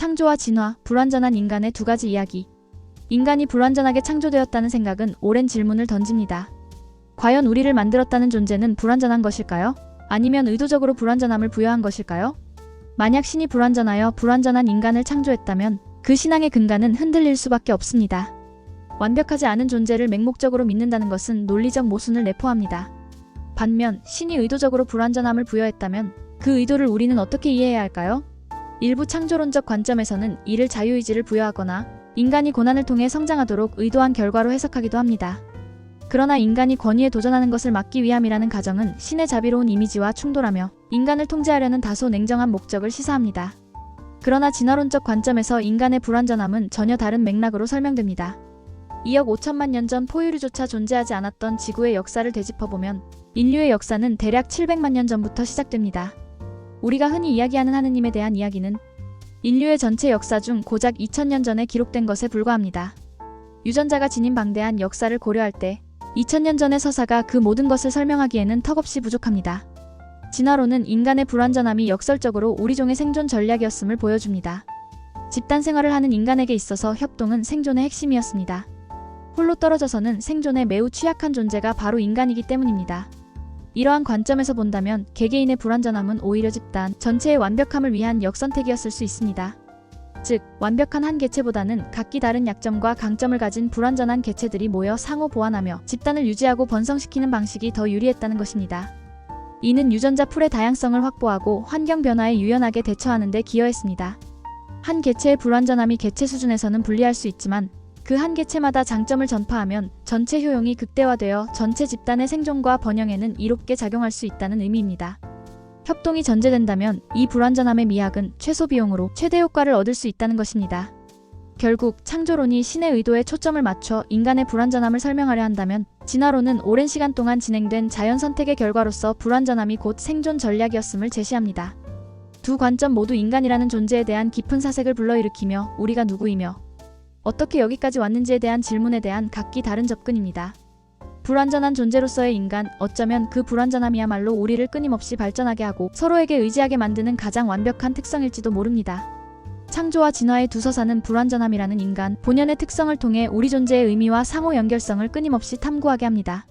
창조와 진화, 불완전한 인간의 두 가지 이야기. 인간이 불완전하게 창조되었다는 생각은 오랜 질문을 던집니다. 과연 우리를 만들었다는 존재는 불완전한 것일까요? 아니면 의도적으로 불완전함을 부여한 것일까요? 만약 신이 불완전하여 불완전한 인간을 창조했다면 그 신앙의 근간은 흔들릴 수밖에 없습니다. 완벽하지 않은 존재를 맹목적으로 믿는다는 것은 논리적 모순을 내포합니다. 반면 신이 의도적으로 불완전함을 부여했다면 그 의도를 우리는 어떻게 이해해야 할까요? 일부 창조론적 관점에서는 이를 자유의지를 부여하거나 인간이 고난을 통해 성장하도록 의도한 결과로 해석하기도 합니다. 그러나 인간이 권위에 도전하는 것을 막기 위함이라는 가정은 신의 자비로운 이미지와 충돌하며 인간을 통제하려는 다소 냉정한 목적을 시사합니다. 그러나 진화론적 관점에서 인간의 불완전함은 전혀 다른 맥락으로 설명됩니다. 2억 5천만 년 전 포유류조차 존재하지 않았던 지구의 역사를 되짚어보면 인류의 역사는 대략 700만 년 전부터 시작됩니다. 우리가 흔히 이야기하는 하느님에 대한 이야기는 인류의 전체 역사 중 고작 2000년 전에 기록된 것에 불과합니다. 유전자가 지닌 방대한 역사를 고려할 때 2000년 전의 서사가 그 모든 것을 설명하기에는 턱없이 부족합니다. 진화론은 인간의 불완전함이 역설적으로 우리 종의 생존 전략이었음을 보여줍니다. 집단 생활을 하는 인간에게 있어서 협동은 생존의 핵심이었습니다. 홀로 떨어져서는 생존에 매우 취약한 존재가 바로 인간이기 때문입니다. 이러한 관점에서 본다면 개개인의 불완전함은 오히려 집단 전체의 완벽함을 위한 역선택이었을 수 있습니다. 즉, 완벽한 한 개체보다는 각기 다른 약점과 강점을 가진 불완전한 개체들이 모여 상호 보완하며 집단을 유지하고 번성시키는 방식이 더 유리했다는 것입니다. 이는 유전자 풀의 다양성을 확보하고 환경 변화에 유연하게 대처하는 데 기여했습니다. 한 개체의 불완전함이 개체 수준에서는 불리할 수 있지만 그 한 개체마다 장점을 전파하면 전체 효용이 극대화되어 전체 집단의 생존과 번영에는 이롭게 작용할 수 있다는 의미입니다. 협동이 전제된다면 이 불완전함의 미학은 최소 비용으로 최대 효과를 얻을 수 있다는 것입니다. 결국 창조론이 신의 의도에 초점을 맞춰 인간의 불완전함을 설명하려 한다면 진화론은 오랜 시간 동안 진행된 자연 선택의 결과로서 불완전함이 곧 생존 전략이었음을 제시합니다. 두 관점 모두 인간이라는 존재에 대한 깊은 사색을 불러일으키며 우리가 누구이며 어떻게 여기까지 왔는지에 대한 질문에 대한 각기 다른 접근입니다. 불완전한 존재로서의 인간, 어쩌면 그 불완전함이야말로 우리를 끊임없이 발전하게 하고 서로에게 의지하게 만드는 가장 완벽한 특성일지도 모릅니다. 창조와 진화의 두 서사는 불완전함이라는 인간 본연의 특성을 통해 우리 존재의 의미와 상호 연결성을 끊임없이 탐구하게 합니다.